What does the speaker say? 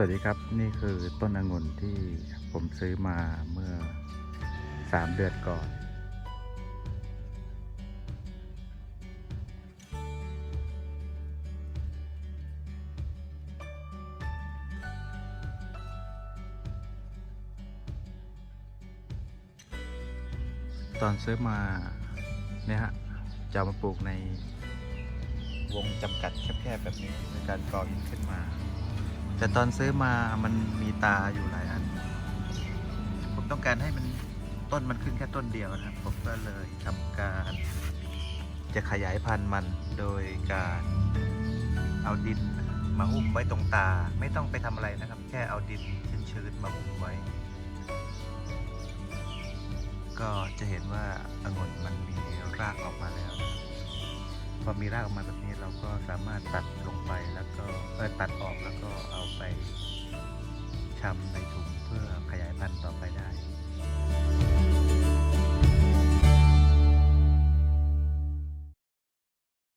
สวัสดีครับนี่คือต้นองุ่นที่ผมซื้อมาเมื่อสามเดือนก่อน ตอนซื้อมาเนี่ยฮะจะมาปลูกในวงจำกัดแคบๆแบบนี้ในการก่ออินขึ้นมา แต่ตอนซื้อมามันมีตาอยู่หลายอัน ผมต้องการให้มันต้นมันขึ้นแค่ต้นเดียวนะครับ ผมก็เลยทำการจะขยายพันธุ์มันโดยการเอาดินมาหุ้มไว้ตรงตา ไม่ต้องไปทำอะไรนะครับ แค่เอาดินชื้นๆมาหุ้มไว้ ก็จะเห็นว่าองุ่นมันมีรากออกมาแล้ว พอมีรากออกมาแบบนี้เราก็สามารถตัดลงไป ก็ตัดออกแล้วก็เอาไป